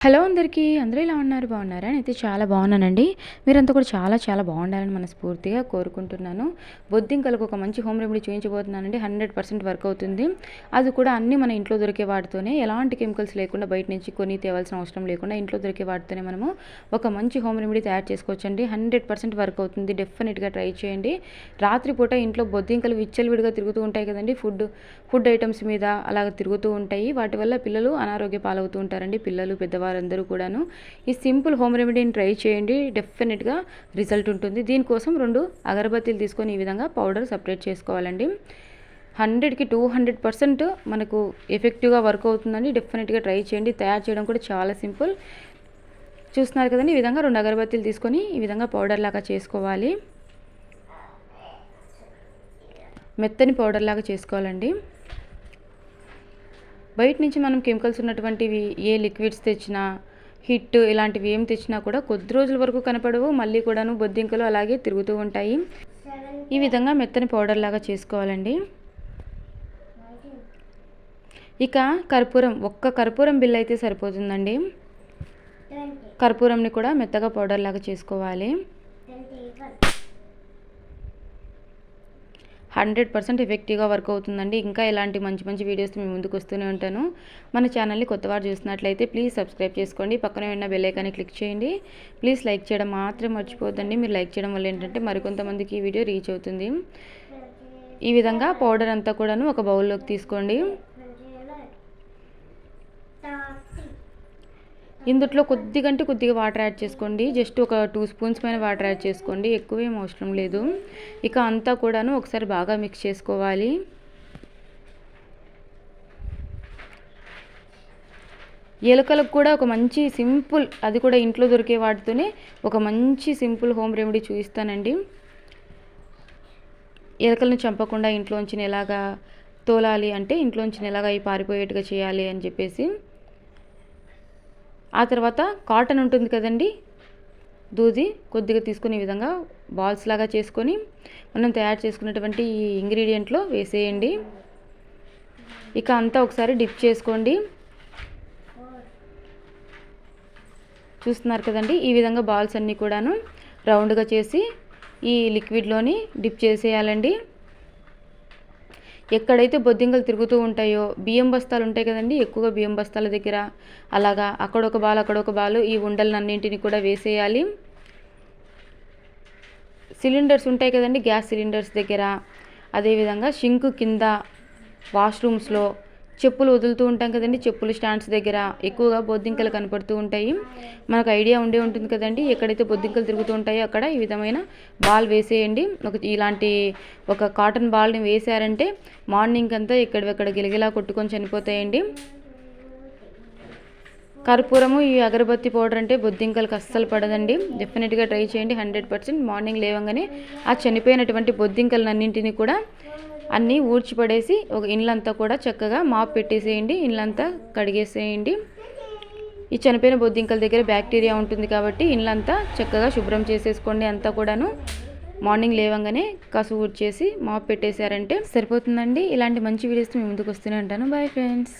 Hello అందరికీ అందరూ ఇలా ఉన్నారు? బాగున్నారా? నేనైతే చాలా బాగున్నానండి. మీరంతా కూడా చాలా చాలా బాగుండాలని మనస్ఫూర్తిగా కోరుకుంటున్నాను. బొద్దింకలకు ఒక మంచి హోమ్ రెమెడీ చూపించబోతున్నానండి హండ్రెడ్ పర్సెంట్ వర్క్ అవుతుంది. అది కూడా అన్ని మన ఇంట్లో దొరికే వాటితోనే ఎలాంటి కెమికల్స్ లేకుండా బయట నుంచి కొని తేవాల్సిన అవసరం లేకుండా ఇంట్లో దొరికే వాటితోనే మనము ఒక మంచి హోమ్ రెమెడీ తయారు చేసుకోవచ్చండి. హండ్రెడ్ పర్సెంట్ వర్క్ అవుతుంది. డెఫినెట్గా ట్రై చేయండి. రాత్రిపూట ఇంట్లో బొద్దింకలు విచ్చలవిడిగా తిరుగుతూ ఉంటాయి కదండి. ఫుడ్ ఫుడ్ ఐటమ్స్ మీద అలాగ తిరుగుతూ ఉంటాయి. వాటి వల్ల పిల్లలు అనారోగ్య పాలవుతూ ఉంటారండి. పిల్లలు పెద్దవాళ్ళు వారందరూ కూడాను. ఈ సింపుల్ హోమ్ రెమెడీని ట్రై చేయండి. డెఫినెట్గా రిజల్ట్ ఉంటుంది. దీనికోసం రెండు అగరబత్తీలు తీసుకొని ఈ విధంగా పౌడర్ సపరేట్ చేసుకోవాలండి. హండ్రెడ్కి టూ హండ్రెడ్ పర్సెంట్ మనకు ఎఫెక్టివ్గా వర్క్ అవుతుందని డెఫినెట్గా ట్రై చేయండి. తయారు చేయడం కూడా చాలా సింపుల్. చూస్తున్నారు కదండి ఈ విధంగా రెండు అగరబత్తీలు తీసుకొని ఈ విధంగా పౌడర్ లాగా చేసుకోవాలి. మెత్తని పౌడర్ లాగా చేసుకోవాలండి. బయట నుంచి మనం కెమికల్స్ ఉన్నటువంటివి ఏ లిక్విడ్స్ తెచ్చినా హిట్ ఇలాంటివి ఏం తెచ్చినా కూడా కొద్ది రోజుల వరకు కనపడవు మళ్ళీ కూడాను బొద్దింకలు అలాగే తిరుగుతూ ఉంటాయి. ఈ విధంగా మెత్తని పౌడర్ లాగా చేసుకోవాలండి. ఇక కర్పూరం ఒక్క కర్పూరం బిల్ అయితే సరిపోతుందండి. కర్పూరంని కూడా మెత్తగా పౌడర్ లాగా చేసుకోవాలి. హండ్రెడ్ పర్సెంట్ ఎఫెక్టివ్గా వర్క్ అవుతుందండి. ఇంకా ఇలాంటి మంచి మంచి వీడియోస్ మేము ముందుకు వస్తూనే ఉంటాను. మన ఛానల్ని కొత్తవారు చూసినట్లయితే ప్లీజ్ సబ్స్క్రైబ్ చేసుకోండి. పక్కనే ఉన్న బెల్లైకాన్ని క్లిక్ చేయండి. ప్లీజ్ లైక్ చేయడం మాత్రం మర్చిపోద్దండి మీరు లైక్ చేయడం వల్ల ఏంటంటే మరికొంతమందికి ఈ వీడియో రీచ్ అవుతుంది. ఈ విధంగా పౌడర్ అంతా కూడాను ఒక బౌల్లోకి తీసుకోండి. ఇందుట్లో కొద్దిగంటే కొద్దిగా వాటర్ యాడ్ చేసుకోండి. జస్ట్ ఒక టూ స్పూన్స్ పైన వాటర్ యాడ్ చేసుకోండి. ఎక్కువ ఏం అవసరం లేదు. ఇక అంతా కూడాను ఒకసారి బాగా మిక్స్ చేసుకోవాలి. ఎలుకలకు కూడా ఒక మంచి సింపుల్ అది కూడా ఇంట్లో దొరికే వాటితోనే ఒక మంచి సింపుల్ హోమ్ రెమెడీ చూపిస్తానండి. ఎలుకలను చంపకుండా ఇంట్లోంచి ఎలాగా తోలాలి అంటే ఇంట్లోంచి ఎలాగా అవి పారిపోయేట్టుగా చేయాలి అని చెప్పేసి ఆ తర్వాత కాటన్ ఉంటుంది కదండి. దూది కొద్దిగా తీసుకునే విధంగా బాల్స్ లాగా చేసుకొని మనం తయారు చేసుకున్నటువంటి ఈ ఇంగ్రీడియంట్లో వేసేయండి. ఇక అంతా ఒకసారి డిప్ చేసుకోండి. చూస్తున్నారు కదండి ఈ విధంగా బాల్స్ అన్నీ కూడాను రౌండ్గా చేసి ఈ లిక్విడ్లోని డిప్ చేసేయాలండి. ఎక్కడైతే బొద్దింకలు తిరుగుతూ ఉంటాయో బియ్యం బస్తాలు ఉంటాయి కదండి ఎక్కువగా బియ్యం బస్తాల దగ్గర. అలాగా అక్కడొక బాలు అక్కడొక బాలు ఈ ఉండలన్నింటినీ కూడా వేసేయాలి. సిలిండర్స్ ఉంటాయి కదండి గ్యాస్ సిలిండర్స్ దగ్గర. అదేవిధంగా షింకు కింద వాష్రూమ్స్లో చెప్పులు వదులుతూ ఉంటాం కదండి. చెప్పులు స్టాండ్స్ దగ్గర ఎక్కువగా బొద్దింకలు కనపడుతూ ఉంటాయి. మనకు ఐడియా ఉండే ఉంటుంది కదండి. ఎక్కడైతే బొద్దింకలు తిరుగుతూ ఉంటాయో అక్కడ ఈ విధమైన బాల్ వేసేయండి. ఒక ఇలాంటి ఒక కాటన్ బాల్ని వేసారంటే మార్నింగ్ అంతా ఎక్కడెక్కడ గిలగిలా కొట్టుకొని చనిపోతాయండి. కర్పూరము ఈ అగరబత్తి పౌడర్ అంటే బొద్దింకలకు అస్సలు పడదండి. డెఫినెట్గా ట్రై చేయండి. హండ్రెడ్ పర్సెంట్ మార్నింగ్ లేవగానే ఆ చనిపోయినటువంటి బొద్దింకలన్నింటినీ కూడా అన్నీ ఊడ్చిపడేసి ఒక ఇండ్లంతా కూడా చక్కగా మాప్ పెట్టేసేయండి ఇండ్లంతా కడిగేసేయండి. ఈ చనిపోయిన బొద్దింకల దగ్గర బ్యాక్టీరియా ఉంటుంది కాబట్టి ఇండ్లంతా చక్కగా శుభ్రం చేసేసుకోండి. అంతా కూడాను మార్నింగ్ లేవంగానే కసు ఊడ్చేసి మాప్ పెట్టేశారంటే సరిపోతుందండి. ఇలాంటి మంచి వీడియోస్ మీ ముందుకు వస్తూనే ఉంటాను. Bye friends.